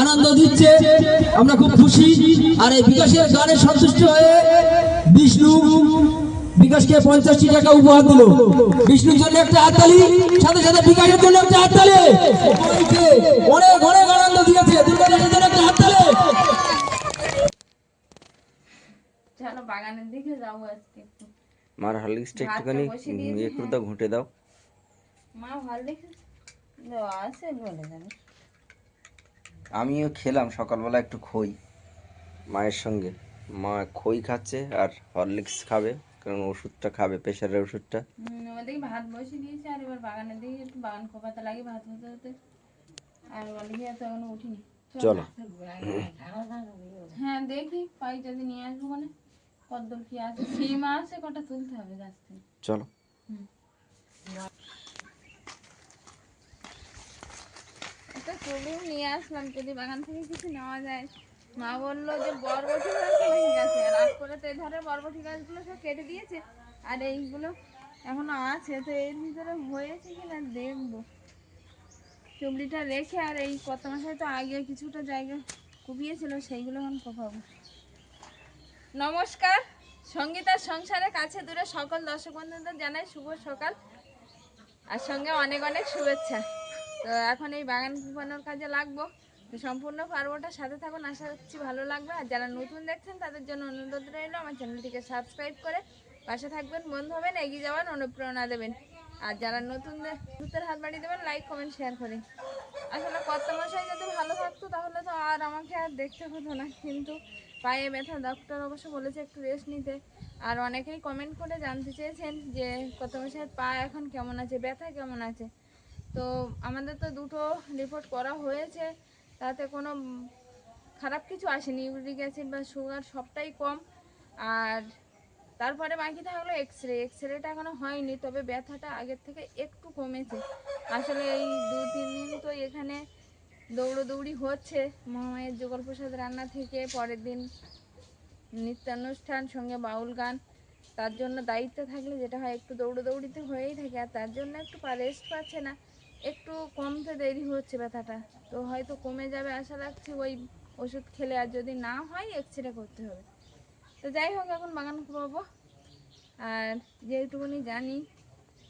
আনন্দ দিচ্ছে। আমরা খুব খুশি। আর এই বিকাশের গানে সন্তুষ্ট হয়ে বিষ্ণু বিকাশকে পঞ্চাশটি টাকা উপহার দিল। বিষ্ণুর জন্য একটা হাততালি সাথে সাথে বিকাশের জন্য একটা হাততালি। সবাইকে অনেক অনেক আনন্দ দিয়েছে। দুর্গাদাসের জন্য একটা হাততালি। বাগানের দিকে যাব আজকে মার হরলিক্সটা একটুখানি ইয়ে করে দাও ঘুঁটে দাও। মা ভালো দেখে আছে বলে জানি আমিও খেলাম সকালবেলা একটু খই। মায়ের সঙ্গে। মা খই খাচ্ছে আর হরলিক্স খাবে কারণ ওষুধটা খাবে প্রেশারের ওষুধটা। ওদিকে ভাত বসিয়ে দিয়েছি আর এবার বাগানে দিকে একটু বাগান কোপাতে লাগে ভাত হতে হতে। আর অলিভিয়া তো এখনও উঠিনি। চলো। হ্যাঁ দেখি পাই যদি নিয়ে আসব মানে কদ্দূর কি আছে সিম আছে কটা তুলতে হবে গাছ থেকে। চলো। একটা তুলেও নিয়ে আসলাম, যদি বাগান থেকে কিছু নেওয়া যায়। মা বলল যে, বরবটি গাছ গাছে রাগ করে তো এই ধারে বরবটি গাছগুলো সব কেটে দিয়েছে। আর এইগুলো এখনও আছে, তো এর ভিতরে হয়েছে কিনা দেখব। চুবড়িটা রেখে আর এই কত মাসে তো আগে কিছুটা জায়গা কুপিয়েছিল, সেইগুলো এখন কোপাবো। নমস্কার! সঙ্গীতার সংসারে কাছে দূরে সকল দর্শক বন্ধুদের জানাই শুভ সকাল। আর সঙ্গে অনেক অনেক শুভেচ্ছা। তো এখন এই বাগান কুপানোর কাজে লাগবো। সম্পূর্ণ পর্বটা সাথে থাকুন, আশা করছি ভালো লাগবে। আর যারা নতুন দেখছেন, তাদের জন্য অনুরোধ রইল আমার চ্যানেলটিকে সাবস্ক্রাইব করে পাশে থাকবেন, বন্ধু হবেন, এগিয়ে যাওয়ার অনুপ্রেরণা দেবেন। আর যারা নতুন নতুন হাত বাড়িয়ে দেবেন লাইক কমেন্ট শেয়ার করে। আসলে কত মশাই যদি ভালো থাকতো, তাহলে তো আর আমাকে আর দেখতে হতো না। কিন্তু পায়ে ব্যথা ডক্টর অবশ্য বলেছে একটু রেস্ট নিতে। আর অনেকেই কমেন্ট করে জানতে চেয়েছেন যে কত মশাই পা এখন কেমন আছে, ব্যথা কেমন আছে? তো আমাদের তো দুটো রিপোর্ট করা হয়েছে, তাতে কোনো খারাপ কিছু আসেনি, ইউরিক অ্যাসিড বা সুগার সবটাই কম। আর তারপরে বাকি থাকল এক্স রে এক্স রেটা এখনও হয়নি, তবে ব্যথাটা আগের থেকে একটু কমেছে। আসলে এই দু, তিন দিন তো এখানে দৌড়োদৌড়ি হচ্ছে মহামায়ের যুগল প্রসাদ রান্না থেকে, পরের দিন নৃত্যানুষ্ঠান, সঙ্গে বাউল গান, তার জন্য দায়িত্ব থাকলে যেটা হয় একটু দৌড়োদৌড়িতে হয়েই থাকে, আর তার জন্য একটু রেস্ট পাচ্ছে না। একটু কমতে দেরি হচ্ছে ব্যথাটা। তো হয়তো কমে যাবে আশা রাখছি ওই ওষুধ খেলে আর যদি না হয় এক্স রে করতে হবে। তো যাই হোক, এখন বাগান পাবো আর যেটুকুনি জানি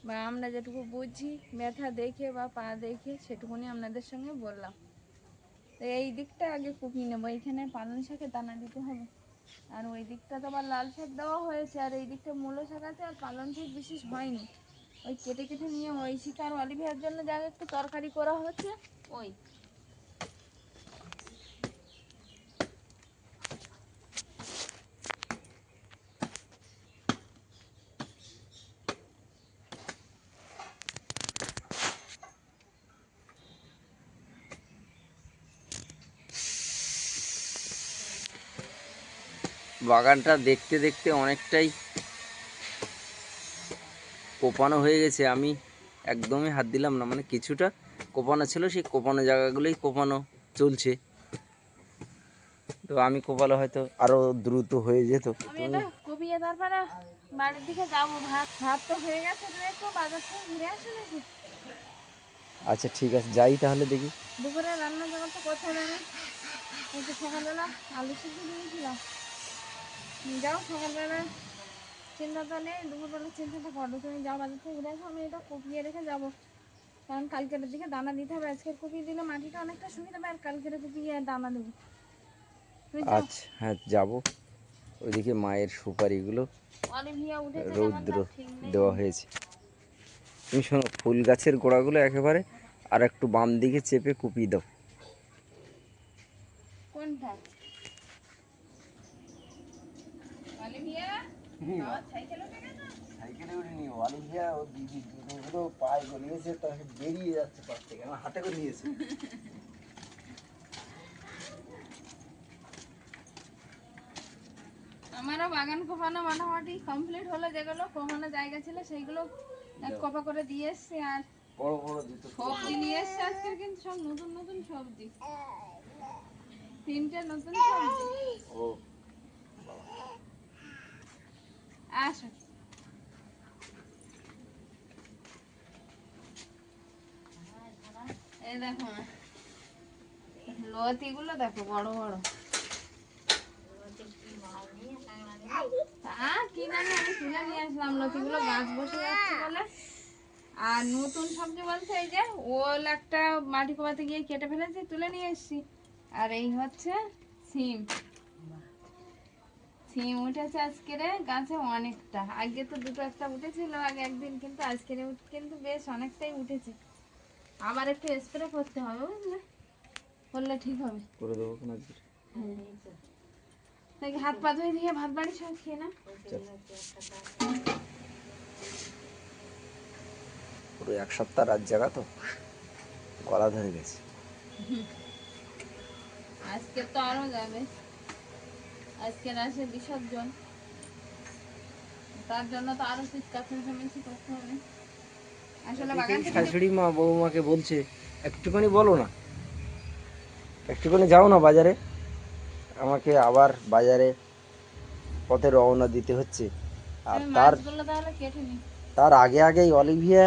বা আমরা যেটুকু বুঝি, ব্যথা দেখে বা পা দেখে, সেটুকুনি আপনাদের সঙ্গে বললাম। তো এই দিকটা আগে কুপিয়ে নেব। এইখানে পালং শাকের দানা দিতে হবে। আর ওই দিকটা তো আবার লাল শাক দেওয়া হয়েছে, আর এই দিকটা মূলো শাক আছে, আর পালং শাক বিশেষ হয়নি। ওই কেটে কেটে নিয়ে ওই শিকার অলিভিয়ার জন্য যা একটু তরকারি করা হচ্ছে, ওই। বাগানটা দেখতে দেখতে অনেকটাই কোপানো হয়ে গেছে আমি একদমই হাত দিলাম না। মানে কিছুটা কোপানো ছিল সেই কোপানো জায়গাগুলোই কোপানো চলছে। তো আমি কোপালে হয়তো আরও দ্রুত হয়ে যেত। আমি তারপরে বাড়ির দিকে যাব। ভাত ভাত তো হয়ে গেছে একটু বাজার থেকে ঘুরে আসে নাকি আচ্ছা ঠিক আছে যাই তাহলে দেখি। দুপুরে রান্না তো এই সকালবেলা আলু সিদ্ধ দিয়েছিলাম যাও সকালবেলা। চিন্তা তো নেই দুপুরবেলা চিন্তাটা করো তুমি যাও বাজার থেকে আসো আমি এটা কপিয়ে রেখে যাব। কারণ কালকের দিকে দানা দিতে হবে আজকের কপিয়ে দিলে মাটিটা অনেকটা সুবিধা হবে আর কালকের কপিয়ে দানা দেবো। আচ্ছা হ্যাঁ যাব। ওইদিকে মায়ের সুপারিগুলো রৌদ্র। দেওয়া হয়েছে। তুমি শোনো ফুল গাছের গোড়াগুলো একেবারে আর একটু বাম দিকে চেপে কুপিয়ে দাও। কোনটা? সাইকেল উঠে গেছে সাইকেলে উঠে নিয়ে অলিভিয়া ও দিদি দুটো পায়ে গলিয়েছে তাকে বেরিয়ে যাচ্ছে পাশ থেকে। আমার হাতে করে নিয়েছে। আমারও বাগান কোপানো মোটামুটি কমপ্লিট হলো যেগুলো কোপানো জায়গা ছিল সেইগুলো এক কপা করে দিয়ে এসছি আর বড় বড় দুটো সবজি নিয়ে এসছি আজকের কিন্তু সব নতুন নতুন সবজি। তিনটে নতুন সবজি। ও। আসো। এই দেখো বলে। আর নতুন সবজি বলতে এই যে, ওল একটা মাটি কোপাতে গিয়ে কেটে ফেলেছি, তুলে নিয়ে এসেছি। আর এই হচ্ছে সিম। সিম উঠেছে আজকের গাছে অনেকটা। আগে তো দুটো একটা উঠেছিল আগে একদিন কিন্তু আজকের কিন্তু বেশ অনেকটাই উঠেছে। আবার একটু স্প্রে করতে হবে বুঝলে? করলে ঠিক হবে। করে দেবো কোনো আজকে তাই হাত পা ধুয়ে দিয়ে ভাত বাড়ি সব খেয়ে না পুরো এক সপ্তাহ রাত জায়গা তো গলা ধরে গেছে। আজকে তো আরও যাবে। আজকে আসে বিসর্জন। তার জন্য তো আরও চিৎকার চেঁচামেচি করতে হবে। আসলে বাগান থেকে শাশুড়ি মা বৌমাকে বলছে একটুখানি বলো না। একটুখানি যাও না বাজারে। আমাকে আবার বাজারে পথে রওনা দিতে হচ্ছে। আর তার তার আগে আগেই অলিভিয়া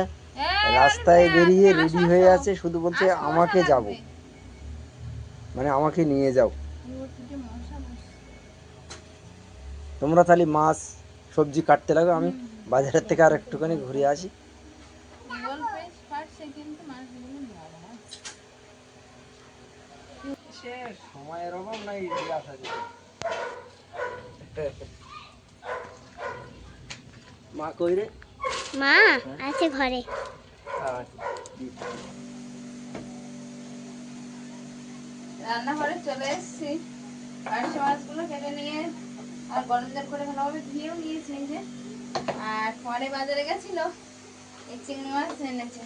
রাস্তায় বেরিয়ে রেডি হয়ে আছে শুধু বলছে আমাকে যাব। মানে আমাকে নিয়ে যাও। তোমরা তাহলে মাছ সবজি কাটতে লাগো আমি বাজারের থেকে আর একটুখানি ঘুরে আসি। সময়ের অভাব নাই মা কই রে? মা আছে ঘরে। রান্নাঘরে চলে এসেছি। পার্শে মাছগুলো কেটে নিয়ে আর গরম জল করে ভালোভাবে ধুয়েও নিয়েছি যে। আর পরে বাজারে গেছিল, এই চিংড়ি মাছ এনেছে।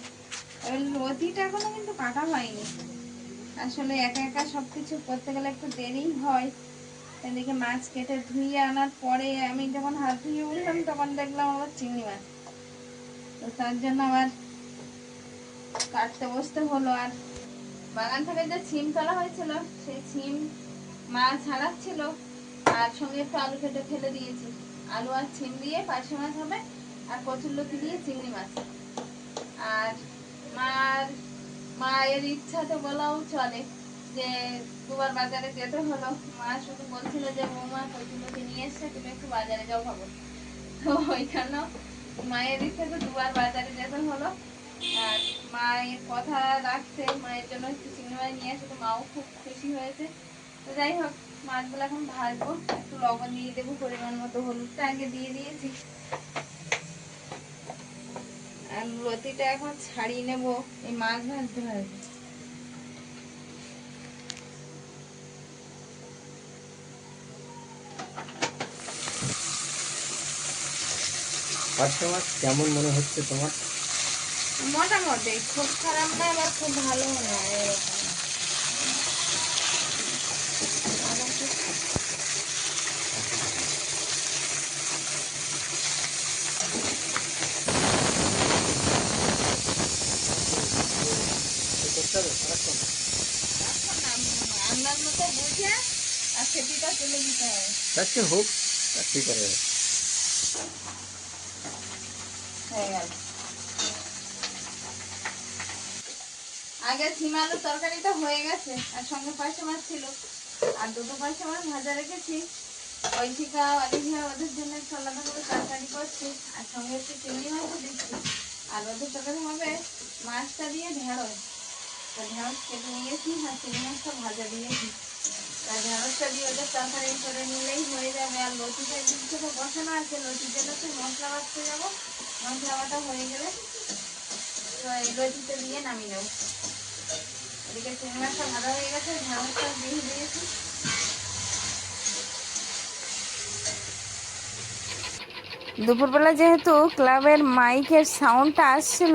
এবার লতিটা এখনও কিন্তু কাটা হয়নি। আসলে একা একা সব কিছু করতে গেলে একটু দেরি হয়। এদিকে মাছ কেটে ধুয়ে আনার পরে আমি যখন হাত ধুয়ে উঠলাম, তখন দেখলাম আবার চিংড়ি মাছ। তো তার জন্য আবার কাটতে বসতে হলো। আর বাগান থেকে যে ছিম তোলা হয়েছিল, সেই ছিম মা ছাড়াচ্ছিল আর সঙ্গে একটু আলু কেটে ফেলে দিয়েছি। আলু আর ছিম দিয়ে পার্শে মাছ হবে আর কচুর লতি দিয়ে চিংড়ি মাছ। আর মার, মায়ের ইচ্ছাতে বলাও চলে যে দুবার বাজারে যেতে হলো। মা শুধু বলছিল যে, বৌমা, কচুর লতি নিয়ে এসছে, তুমি একটু বাজারে যাও খাব তো ওইখানেও মায়ের ইচ্ছাতে দুবার বাজারে যেতে হলো। আর মায়ের কথা রাখতে, মায়ের জন্য একটু চিংড়ি মাছ নিয়ে আসে তো মাও খুব খুশি হয়েছে। তো যাই হোক মাছগুলো এখন ভাজবো একটু লবণ দিয়ে দেবো পরিমাণ মতো হলুদটা আগে দিয়ে দিয়েছি। আর লতিটা এখন ছাড়িয়ে নেব এই মাছ ভাজতে ভাজতে মাছ কেমন মনে হচ্ছে তোমার? মোটামুটি খুব খারাপ না আবার খুব ভালো না এরকম আপনার মতো বুঝে আর সেটিটা তুলে দিতে হবে হোক চারটে করে আগে সিম আলুর তরকারিটা হয়ে গেছে, আর সঙ্গে পয়সা মাছ ছিল। আর দুটো পয়সা মাছ ভাজা রেখেছি। ঐশিকা অলিভিয়া ওদের জন্য একটু আলাদা করে তরকারি করছি, আর সঙ্গে একটু চিংড়ি মাছও দিচ্ছি। আর ওদের তরকারি হবে মাছটা দিয়ে ঢেঁড়স। তো ঢেঁড়স কেটে নিয়েছি, আর চিংড়ি মাছটা ভাজা দিয়েছি। ঢেঁড়সটা দিয়ে করে নিলেই হয়ে যাবে। আর বসানো আছে মশলা মশলা হয়ে নামিয়ে দুপুরবেলা যেহেতু ক্লাবের মাইকের সাউন্ডটা আসছিল,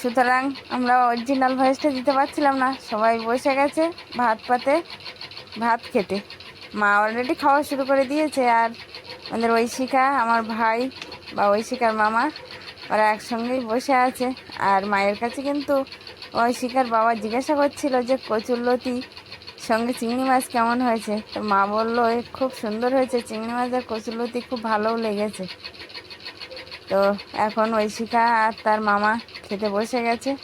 সুতরাং আমরা অরিজিনাল ভয়েসটা দিতে পারছিলাম না। সবাই বসে গেছে ভাত পাতে। ভাত খেতে। মা অলরেডি খাওয়া শুরু করে দিয়েছে আর আমাদের ঐশিকা, আমার ভাই বা ঐশিকার মামা, ওরা একসঙ্গেই বসে আছে। আর মায়ের কাছে কিন্তু ঐশিকার বাবা জিজ্ঞাসা করছিল যে কচুরলতি সঙ্গে চিংড়ি মাছ কেমন হয়েছে? তো মা বলল, "এ খুব সুন্দর হয়েছে, চিংড়ি মাছ আর কচুরলতি খুব ভালোও লেগেছে। তো এখন ঐশিকা আর তার মামা খেতে বসে গেছে।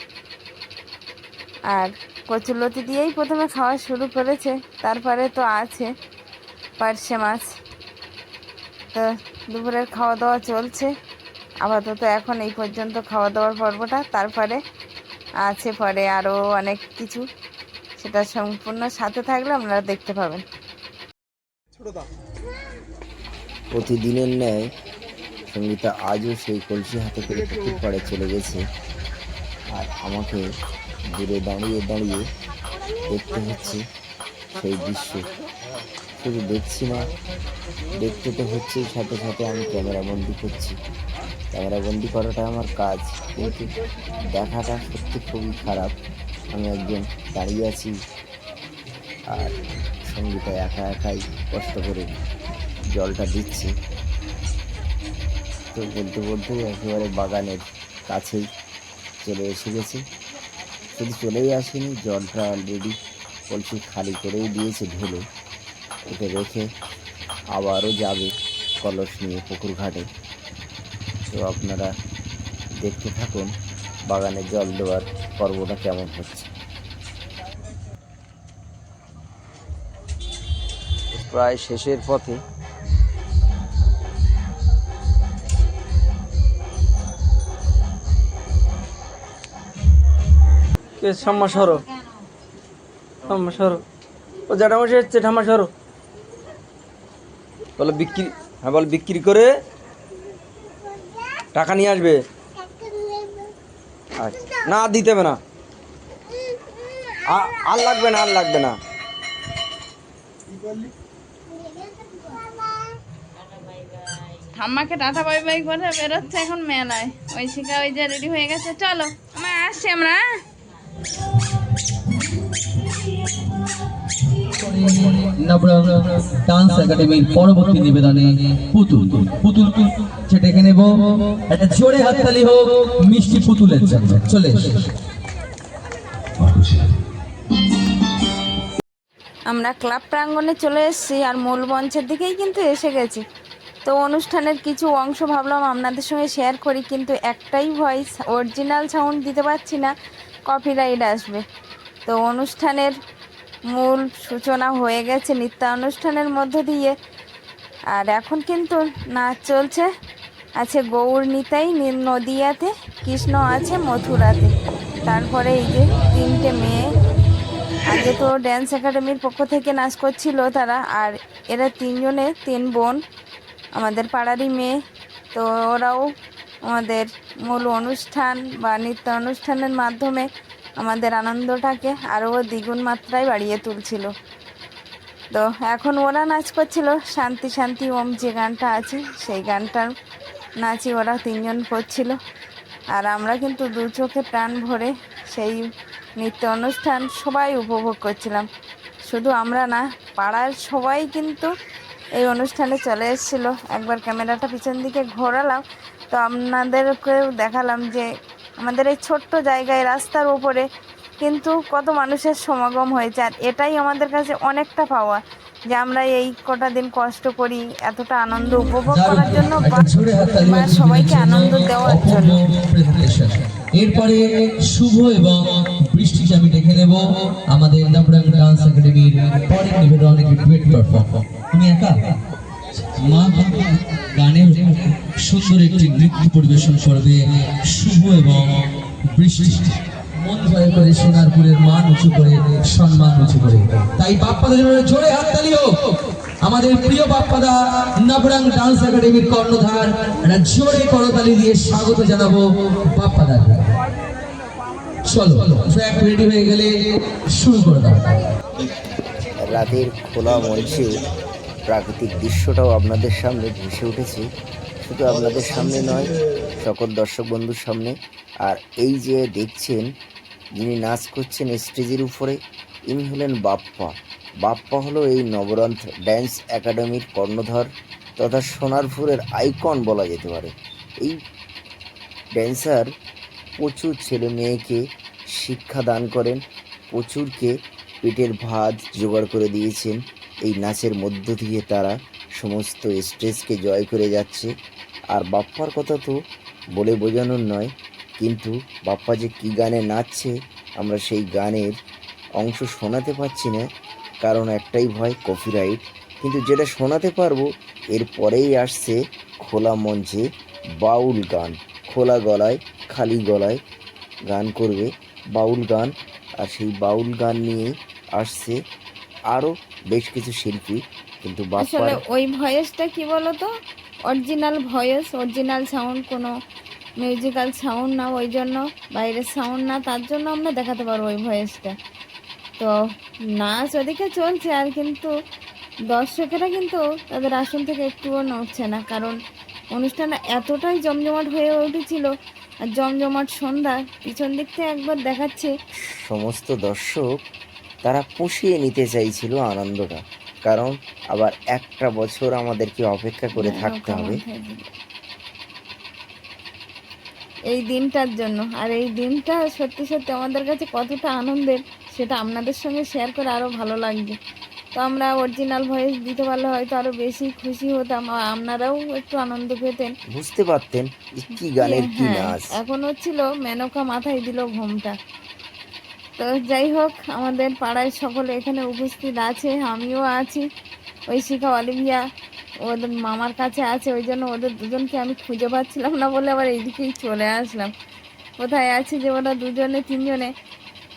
আর কচুলতি দিয়েই প্রথমে খাওয়া শুরু করেছে, তারপরে তো আছে পার্শে মাছ। তো দুপুরের খাওয়া দাওয়া চলছে। আপাতত এখন এই পর্যন্ত খাওয়া দাওয়ার পর্বটা, তারপরে আছে পরে আরও অনেক কিছু। সেটা সম্পূর্ণ সাথে থাকলে আপনারা দেখতে পাবেন। প্রতিদিনের ন্যায় সঙ্গীতা আজও সেই কলসি হাতে করে পুকুর পাড়ে চলে গেছে। আর আমাকে দূরে দাঁড়িয়ে দাঁড়িয়ে দেখতে হচ্ছে সেই দৃশ্য। শুধু দেখছি না, দেখতে তো হচ্ছেই সাথে সাথে আমি ক্যামেরা বন্দি করছি। ক্যামেরা বন্দি করাটা আমার কাজ, কিন্তু দেখাটা সত্যি খুবই খারাপ। আমি একজন দাঁড়িয়ে আছি আর সঙ্গীতা একা একাই কষ্ট করে জলটা দিচ্ছি। তো বলতে বলতে একেবারে বাগানের কাছেই চলে এসে গেছে। শুধু চলেই আসেনি। জলটা অলরেডি কলসি খালি করেই দিয়েছে, ঢেলে ওকে রেখে আবারও যাবে কলস নিয়ে পুকুর ঘাটে। তো আপনারা দেখতে থাকুন, বাগানে জল দেওয়ার পর্বটা কেমন হচ্ছে। প্রায় শেষের পথে কে ঠাম্মা সরো? সরো। ও ঠাম্মা সরো। বিক্রি হ্যাঁ বল বিক্রি করে টাকা নিয়ে আসবে। আচ্ছা না দিতে হবে না। আর লাগবে না, আর লাগবে না। ঠাম্মাকে টাটা বাই বাই করে বেরোচ্ছে এখন মেলায়। ওই শিখা ওই যে রেডি হয়ে গেছে, চলো। আমার আসছি আমরা। ডান্স একাডেমির পরবর্তী নিবেদনে পুতুল পুতুল সেটা ডেকে নেব। একটা জোরে হাততালি হোক মিষ্টি পুতুলের জন্য। চলে আমরা ক্লাব প্রাঙ্গণে চলে এসেছি আর মূল মঞ্চের দিকেই কিন্তু এসে গেছি। তো অনুষ্ঠানের কিছু অংশ ভাবলাম আপনাদের সঙ্গে শেয়ার করি কিন্তু একটাই ভয়েস অরিজিনাল সাউন্ড দিতে পারছি না। কপিরাইট আসবে। তো অনুষ্ঠানের মূল সূচনা হয়ে গেছে নৃত্য অনুষ্ঠানের মধ্য দিয়ে। আর এখন কিন্তু নাচ চলছে। আছে গৌর নিতাই নদিয়াতে, কৃষ্ণ আছে মথুরাতে। তারপরে এই যে তিনটে মেয়ে। আগে তো ড্যান্স একাডেমির পক্ষ থেকে নাচ করছিল তারা। আর এরা তিনজনে, তিন বোন। আমাদের পাড়ারই মেয়ে। তো ওরাও আমাদের মূল অনুষ্ঠান বা নৃত্য অনুষ্ঠানের মাধ্যমে আমাদের আনন্দটাকে আরও দ্বিগুণ মাত্রায় বাড়িয়ে তুলছিল। তো এখন ওরা নাচ করছিল, শান্তি শান্তি ওম যে গানটা আছে সেই গানটার নাচই ওরা তিনজন করছিল। আর আমরা কিন্তু দু চোখে প্রাণ ভরে সেই নৃত্য অনুষ্ঠান সবাই উপভোগ করছিলাম। শুধু আমরা না, পাড়ার সবাই কিন্তু এই অনুষ্ঠানে চলে এসেছিল। একবার ক্যামেরাটা পিছন দিকে ঘোরালাম তো আপনাদেরকেও দেখালাম যে আমাদের এই ছোট্ট জায়গায় রাস্তার উপরে কিন্তু কত মানুষের সমাগম হয়েছে। আর এটাই আমাদের কাছে অনেকটা পাওয়া যে আমরা এই কটা দিন কষ্ট করি এতটা আনন্দ উপভোগ করার জন্য বা সবাইকে আনন্দ দেওয়ার জন্য। এরপরে শুভ এবং বৃষ্টিকে আমি ডেকে নেব আমাদের ডান্স একাডেমির পরের নিবেদনে ডুয়েট পারফর্ম তুমি একা? মা গানের সুন্দর একটি নৃত্য পরিবেশন করবে। শুভ এবং বৃষ্টি। মন জয় করে সোনারপুরের মান উঁচু করে, সম্মান উঁচু করে। তাই বাপ্পাদের জোরে হাততালি হোক আমাদের প্রিয় বাপ্পাদা নবরং ডান্স একাডেমির কর্ণধার একটা জোরে করতালি দিয়ে স্বাগত জানাব বাপ্পাদার চলো ট্র্যাক রেডি হয়ে গেলে শুরু করে দাও। রাতের খোলা মঞ্চে প্রাকৃতিক দৃশ্যটাও আপনাদের সামনে ভেসে উঠেছে। শুধু আপনাদের সামনে নয়, সকল দর্শক বন্ধুর সামনে। আর এই যে দেখছেন, যিনি নাচ করছেন স্টেজের উপরে, ইনি হলেন বাপ্পা। বাপ্পা হলো এই নবরন্থ ড্যান্স একাডেমির কর্ণধর তথা সোনারপুরের আইকন বলা যেতে পারে। এই ড্যান্সার প্রচুর ছেলে মেয়েকে শিক্ষা দান করেন, প্রচুরকে পেটের ভাত জোগাড় করে দিয়েছেন। এই নাচের মধ্য দিয়ে তারা সমস্ত স্ট্রেসকে জয় করে যাচ্ছে। আর বাপ্পার কথা তো বলে বোঝানোর নয়, কিন্তু বাপ্পা যে কী গানে নাচছে, আমরা সেই গানের অংশ শোনাতে পারছি না, কারণ একটাই ভয় কপিরাইট। কিন্তু যেটা শোনাতে পারব, এর পরেই আসছে খোলা মঞ্চে বাউল গান। খোলা গলায়, খালি গলায় গান করবে বাউল গান, আর সেই বাউল গান নিয়ে আসছে আরও বেশ কিছু শিল্পী কিন্তু আসলে ওই ভয়েসটা কি বলতো? অরিজিনাল ভয়েস অরিজিনাল সাউন্ড কোনো মিউজিক্যাল সাউন্ড না ওই জন্য বাইরের সাউন্ড না তার জন্য আমরা দেখাতে পারব ওই ভয়েসটা। তো নাচ ওদিকে চলছে আর কিন্তু দর্শকেরা কিন্তু তাদের আসন থেকে একটুও নড়ছে না কারণ অনুষ্ঠানটা এতটাই জমজমাট হয়ে উঠেছিল আর জমজমাট সন্ধ্যা পিছন দিক থেকে একবার দেখাচ্ছে। সমস্ত দর্শক তারা পুষিয়ে নিতে চাইছিল আনন্দটা। কারণ আবার একটা বছর আমাদেরকে অপেক্ষা করে থাকতে হবে। এই দিনটার জন্য। আর এই দিনটা সত্যি সত্যি আমাদের কাছে কতটা আনন্দের সেটা আপনাদের সঙ্গে শেয়ার করে আরও ভালো লাগবে। তো আমরা অরিজিনাল ভয়েস দিতে পারলে হয়তো আরও বেশি খুশি হতাম আর আপনারাও একটু আনন্দ পেতেন। বুঝতে পারতেন কি গানের কি হ্যাঁ, নাচ এখন হচ্ছিল মেনকা মাথায় দিল ঘুমটা। তো যাই হোক, আমাদের পাড়ায় সকলে এখানে উপস্থিত আছে, আমিও আছি। ওই ঐশিকা, অলিভিয়া, ওদের মামার কাছে আছে, ওই জন্য ওদের দুজনকে আমি খুঁজে পাচ্ছিলাম না বলে আবার এইদিকেই চলে আসলাম। কোথায় আছে যে ওরা দুজনে, তিনজনে?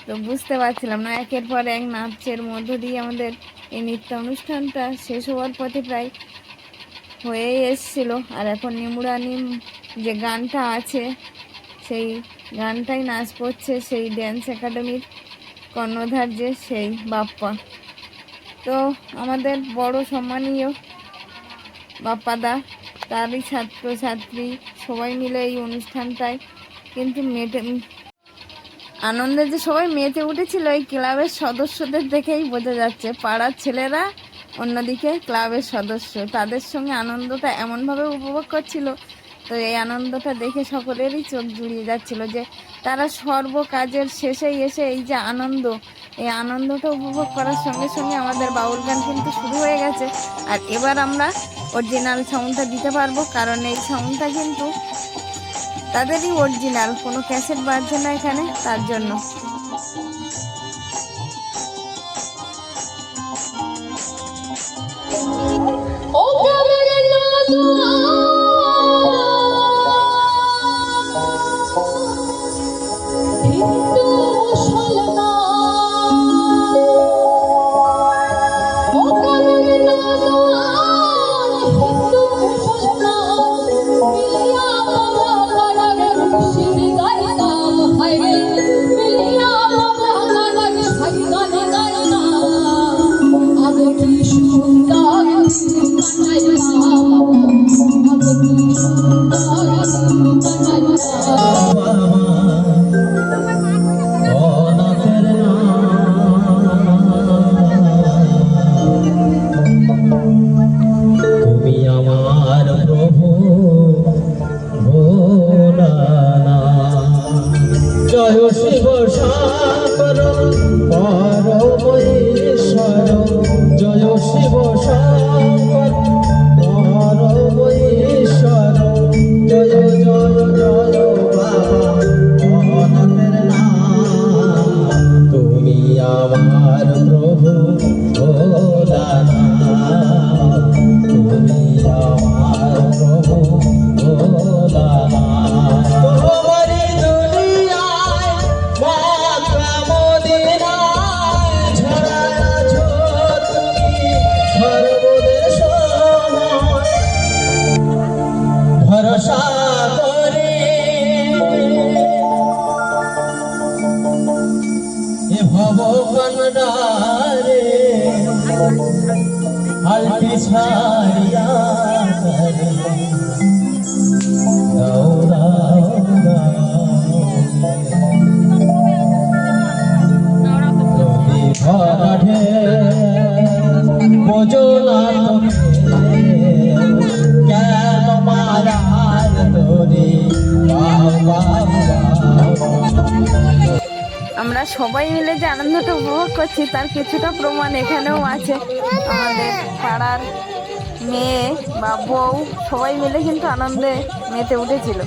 তো বুঝতে পারছিলাম না। একের পর এক নাচের মধ্য দিয়ে আমাদের এই নৃত্য অনুষ্ঠানটা শেষ হওয়ার পথে প্রায় হয়েই এসছিল। আর এখন নিমুড়ানি যে গানটা আছে সেই গানটাই নাচ করছে সেই ড্যান্স একাডেমির কর্ণধার যে সেই বাপ্পা। তো আমাদের বড় সম্মানীয় বাপ্পাদা, তারই ছাত্র ছাত্রী সবাই মিলে এই অনুষ্ঠানটায় কিন্তু মেটে আনন্দে যে সবাই মেতে উঠেছিল, এই ক্লাবের সদস্যদের দেখেই বোঝা যাচ্ছে, পাড়ার ছেলেরা অন্যদিকে ক্লাবের সদস্য, তাদের সঙ্গে আনন্দটা এমনভাবে উপভোগ করছিল তো এই আনন্দটা দেখে সকলেরই চোখ জুড়িয়ে যাচ্ছিল যে তারা সর্ব কাজের শেষেই এসে এই যে আনন্দ, এই আনন্দটা উপভোগ করার সঙ্গে সঙ্গে আমাদের বাউল গান কিন্তু শুরু হয়ে গেছে। আর এবার আমরা অরিজিনাল সাউন্ডটা দিতে পারব, কারণ এই সাউন্ডটা কিন্তু তাদেরই অরিজিনাল কোনো ক্যাসেট বাজছে না এখানে, তার জন্য। সবাই মিলে যে আনন্দটা উপভোগ করছি, তার কিছুটা প্রমাণ এখানেও আছে। আমাদের পাড়ার মেয়ে বা বউ সবাই মিলে কিন্তু আনন্দে মেতে উঠেছিল।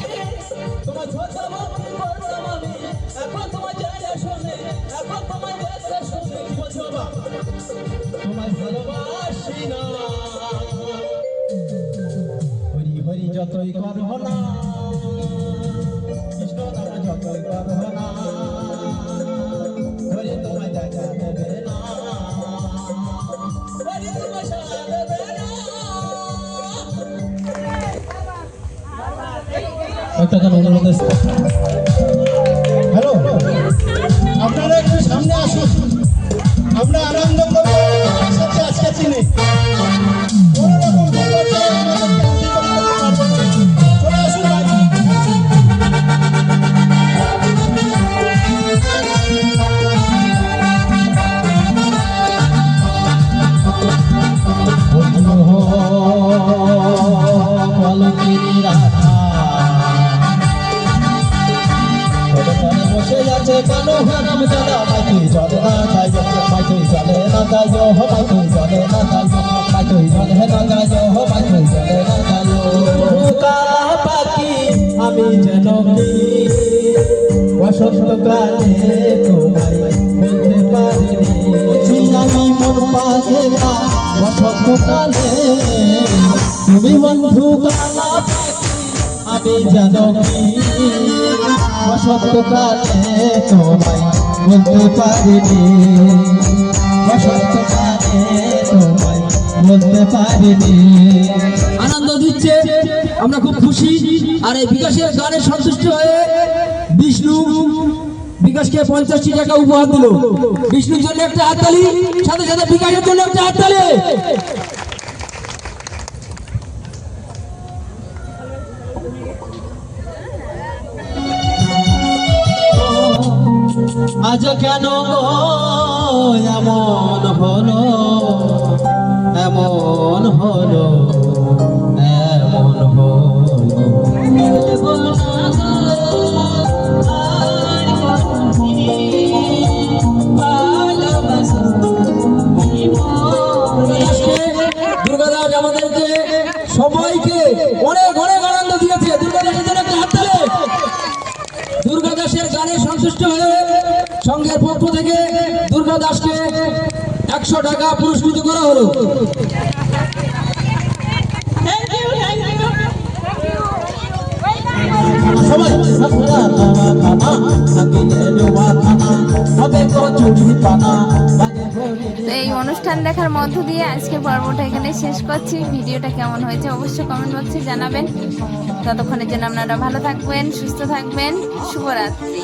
যতই না, কৃষ্ণ যতই না গান অনুরোধ হ্যালো আপনারা একটু সামনে আসুন। আমরা আনন্দ করব আজকে চিনি। যাই মাইতুই চলে না যাই হো মাইতুই চলে না যাই কালা পাখি আমি যেন কি পাশে না বসন্তকালে তুমি বন্ধু কালা আমি জানো কি বসন্তকালে তোমায় বলতে পারিনি আনন্দ দিচ্ছে, আমরা খুব খুশি। আর এই বিকাশের গানে সন্তুষ্ট হয়ে বিষ্ণু বিকাশকে পঞ্চাশটি টাকা উপহার দিল। বিষ্ণুর জন্য একটা হাততালি, সাথে সাথে বিকাশের জন্য একটা হাততালি। আজ কেন এমন হলো এমন হলো, এমন দুর্গাদাস আমাদেরকে সবাইকে অনেক অনেক আনন্দ দিয়েছে। দুর্গাদাসের জন্য একটা হাততালি দুর্গা দাসের গানে সন্তুষ্ট হয়ে সংঘের পক্ষ থেকে দাসকে একশো টাকা পুরস্কৃত করা হলো। এই অনুষ্ঠান দেখার মধ্য দিয়ে আজকের পর্বটা এখানে শেষ করছি। ভিডিওটা কেমন হয়েছে অবশ্যই কমেন্ট বক্সে জানাবেন। ততক্ষণের জন্য আপনারা ভালো থাকবেন, সুস্থ থাকবেন। শুভরাত্রি।